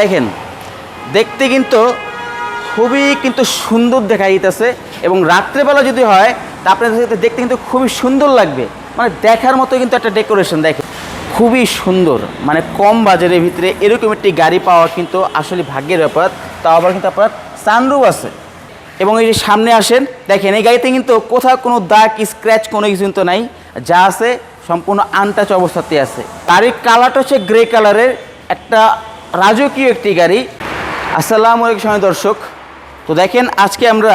দেখেন, দেখতে কিন্তু খুবই কিন্তু সুন্দর দেখা যাইতেছে এবং রাত্রেবেলা যদি হয়, তা আপনাদের দেখতে কিন্তু খুবই সুন্দর লাগবে। মানে দেখার মতো কিন্তু একটা ডেকোরেশন দেখেন, খুবই সুন্দর। মানে কম বাজারের ভিতরে এরকম একটি গাড়ি পাওয়া কিন্তু আসলে ভাগ্যের ব্যাপার। তাও আবার কিন্তু আপনার সানরুফ আছে। এবং এই যে সামনে আসেন, দেখেন এই গাড়িতে কিন্তু কোথাও কোনো দাগ স্ক্র্যাচ কোনো কিছু কিন্তু নাই। যা আছে, সম্পূর্ণ আনটাচ অবস্থাতে আছে। গাড়ির কালারটা হচ্ছে গ্রে কালারের একটা রাজকীয় একটি গাড়ি। আসসালামু আলাইকুম সময় দর্শক। তো দেখেন, আজকে আমরা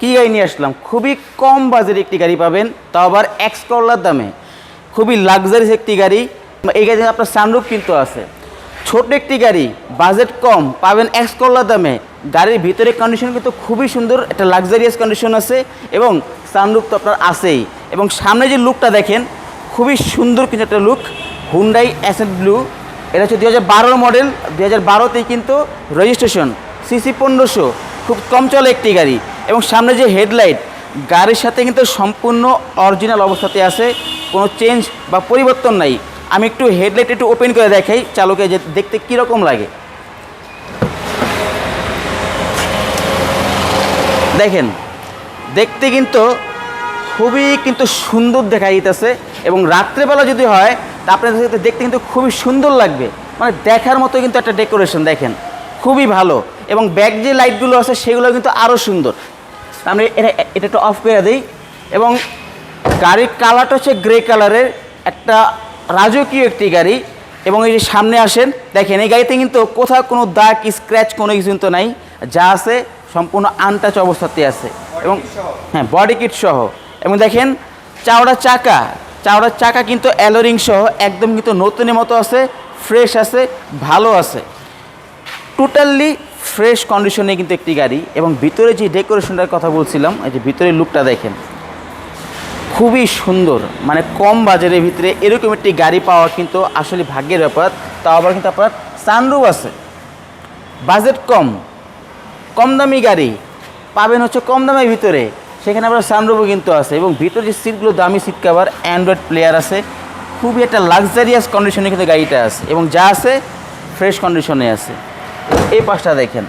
কী গাড়ি নিয়ে আসলাম? খুবই কম বাজেট একটি গাড়ি পাবেন, তাও আবার এক্স করলার দামে। খুবই লাক্সারিস একটি গাড়ি। এই গাড়িতে আপনার সানরুফ কিন্তু আছে। ছোট একটি গাড়ি বাজেট কম, পাবেন এক্স করলার দামে। গাড়ির ভিতরে কন্ডিশন কিন্তু খুবই সুন্দর, একটা লাক্সারিয়াস কন্ডিশন আছে, এবং সানরুফ তো আপনার আছেই। এবং সামনে যে লুকটা দেখেন, খুবই সুন্দর কিন্তু একটা লুক হুন্ডাই অ্যাসেন্ট ব্লু এটা হচ্ছে দু হাজার মডেল দু হাজার বারোতেই কিন্তু রেজিস্ট্রেশন সিসি পনেরোশো, খুব কম চলে একটি গাড়ি। এবং সামনে যে হেডলাইট, গাড়ির সাথে কিন্তু সম্পূর্ণ অরিজিনাল অবস্থাতে আছে, কোনো চেঞ্জ বা পরিবর্তন নাই। আমি একটু হেডলাইট একটু ওপেন করে দেখাই, চালকে যে দেখতে কীরকম লাগে। দেখেন, দেখতে কিন্তু খুবই কিন্তু সুন্দর দেখা যাইতেছে, এবং রাত্রেবেলা যদি হয় তা আপনাদের সাথে দেখতে কিন্তু খুবই সুন্দর লাগবে। মানে দেখার মতো কিন্তু একটা ডেকোরেশন দেখেন। খুবই ভালো। এবং ব্যাক যে লাইটগুলো আছে সেগুলো কিন্তু আরও সুন্দর। আমরা এটা এটা একটু অফ করে দিই। এবং গাড়ির কালারটা হচ্ছে গ্রে কালারের একটা রাজকীয় একটি গাড়ি। এবং এই যে সামনে আসেন, দেখেন এই গাড়িতে কিন্তু কোথাও কোনো দাগ স্ক্র্যাচ কোনো কিছু কিন্তু নাই। যা আছে সম্পূর্ণ আনটাচ অবস্থাতে আছে। এবং হ্যাঁ বডি কিট সহ। এবং দেখেন, চাওড়া চাকা। চাওড়া চাকা কিন্তু অ্যালোরিং সহ একদম কিন্তু নতুনের মতো আছে ফ্রেশ আছে, ভালো আছে। টোটালি ফ্রেশ কন্ডিশনে কিন্তু একটি গাড়ি এবং ভিতরে যে ডেকোরেশনটার কথা বলছিলাম, এই যে ভিতরের লুকটা দেখেন, খুবই সুন্দর। মানে কম বাজারের ভিতরে এরকম একটি গাড়ি পাওয়া কিন্তু আসলে ভাগ্যের ব্যাপার। তা আবার কিন্তু আপনার সানরুফ আছে। বাজেট কম কম দামি গাড়ি। পাবেন হচ্ছে কম দামের ভিতরে। সেখানে আবার সানরুফও কিন্তু আছে এবং ভিতরে যে সিটগুলো দামি সিট কাভার অ্যান্ড্রয়েড প্লেয়ার আছে, খুবই একটা লাক্সারিয়াস কন্ডিশনে কিন্তু গাড়িটা আছে এবং যা আছে ফ্রেশ কন্ডিশনে আছে। এই পাশটা দেখেন।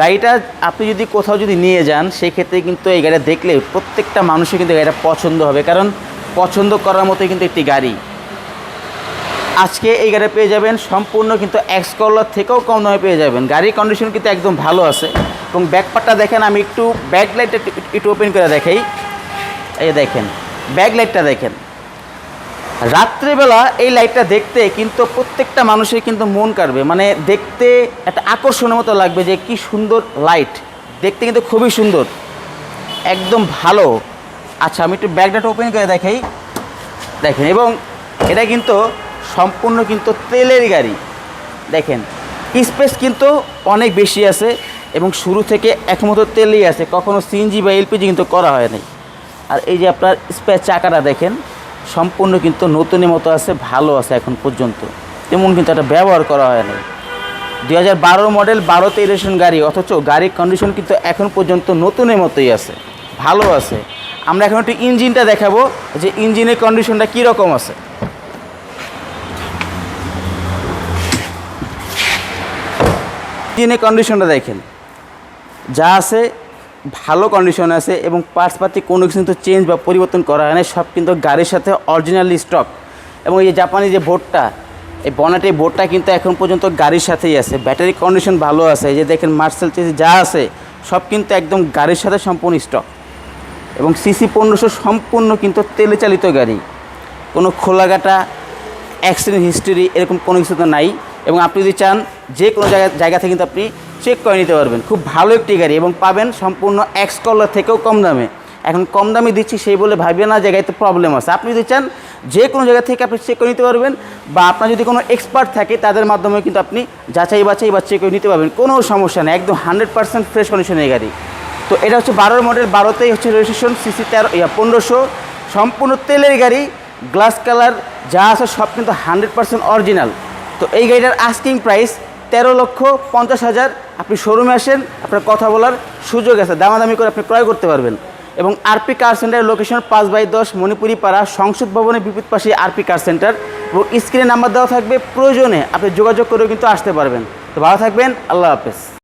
গাড়িটা আপনি যদি কোথাও যদি নিয়ে যান সেই ক্ষেত্রে কিন্তু এই গাড়িটা দেখলে প্রত্যেকটা মানুষের কিন্তু গাড়িটা পছন্দ হবে। কারণ পছন্দ করার মতোই কিন্তু একটি গাড়ি। আজকে এই গাড়ি পেয়ে যাবেন, সম্পূর্ণ কিন্তু এক্স কলার থেকেও কম দামে পেয়ে যাবেন। গাড়ির কন্ডিশন কিন্তু একদম ভালো আছে। এবং ব্যাকপারটা দেখেন, আমি একটু ব্যাক লাইটটা একটু ওপেন করে দেখাই। এই দেখেন ব্যাক লাইটটা দেখেন। রাত্রেবেলা এই লাইটটা দেখতে কিন্তু প্রত্যেকটা মানুষের কিন্তু মন কাড়বে। মানে দেখতে একটা আকর্ষণের মতো লাগবে যে কি সুন্দর লাইট দেখতে কিন্তু খুবই সুন্দর। একদম ভালো। আচ্ছা আমি একটু ব্যাগটা ওপেন করে দেখাই। দেখেন, এবং এটা কিন্তু সম্পূর্ণ কিন্তু তেলের গাড়ি। দেখেন, স্পেস কিন্তু অনেক বেশি আছে এবং শুরু থেকে একমাত্র তেলই আছে, কখনো সিএনজি বা এলপিজি কিন্তু করা হয় নাই। আর এই যে আপনার স্পেস চাকাটা দেখেন, সম্পূর্ণ কিন্তু নতুনের মতো আছে, ভালো আছে এখন পর্যন্ত। তেমন কিন্তু একটা ব্যবহার করা হয় নাই। দুই হাজার বারো মডেল বারোতে ইলেকশন গাড়ি, অথচ গাড়ির কন্ডিশন কিন্তু এখন পর্যন্ত নতুনের মতোই আছে, ভালো আছে। আমরা এখন একটু ইঞ্জিনটা দেখাবো যে ইঞ্জিনের কন্ডিশনটা কীরকম আছে। ইঞ্জিনের কন্ডিশনটা দেখেন। যা আছে, ভালো কন্ডিশনে আছে এবং পার্টসপাতি কোনো কিছু কিন্তু চেঞ্জ বা পরিবর্তন করা হয় না সব কিন্তু গাড়ির সাথে অরিজিনালি স্টক এবং এই জাপানি যে বোর্ডটা এই বনাটের বোর্ডটা কিন্তু এখন পর্যন্ত গাড়ির সাথেই আছে। ব্যাটারি কন্ডিশন ভালো আছে। যে দেখেন মার্সেল চেজ যা আছে, সব কিন্তু একদম গাড়ির সাথে সম্পূর্ণ স্টক এবং সিসি পনেরোশো সম্পূর্ণ কিন্তু তেলে চালিত গাড়ি। কোনো খোলাঘাটা অ্যাক্সিডেন্ট হিস্টোরি এরকম কোনো কিছু তো নাই। এবং আপনি যদি চান যে কোনো জায়গা জায়গা থেকে কিন্তু আপনি চেক করে নিতে পারবেন। খুব ভালো একটি গাড়ি এবং পাবেন সম্পূর্ণ এক্স কলার থেকেও কম দামে। এখন কম দামে দিচ্ছি সেই বলে ভাববে না, জায়গায় তো প্রবলেম আছে। আপনি যদি চান যে কোনো জায়গা থেকে আপনি চেক করে নিতে পারবেন বা আপনার যদি কোনো এক্সপার্ট থাকে, তাদের মাধ্যমে কিন্তু আপনি যাচাই বাছাই বা চেক করে নিতে পারবেন। কোনো সমস্যা নেই, একদম হান্ড্রেড পার্সেন্ট ফ্রেশ কন্ডিশনের গাড়ি। তো এটা হচ্ছে বারোর মডেল বারোতেই হচ্ছে রেজিস্ট্রেশন সিসি তেরো পনেরোশো। সম্পূর্ণ তেলের গাড়ি গ্লাস কালার যা আছে সব কিন্তু হান্ড্রেড পার্সেন্ট অরিজিনাল তো এই গাড়িটার আস্কিং প্রাইস তেরো লক্ষ পঞ্চাশ হাজার। আপনি শোরুমে আসেন, আপনার কথা বলার সুযোগ আছে, দামাদামি করে আপনি ক্রয় করতে পারবেন। এবং আরপি কার সেন্টারের লোকেশন পাঁচ বাই দশ, মণিপুরি পাড়া, সংসদ ভবনের বিপরীত পাশে আরপি কার সেন্টার এবং স্ক্রিনে নাম্বার দেওয়া থাকবে প্রয়োজনে, আপনি যোগাযোগ করেও কিন্তু আসতে পারবেন। তো ভালো থাকবেন, আল্লাহ হাফেজ।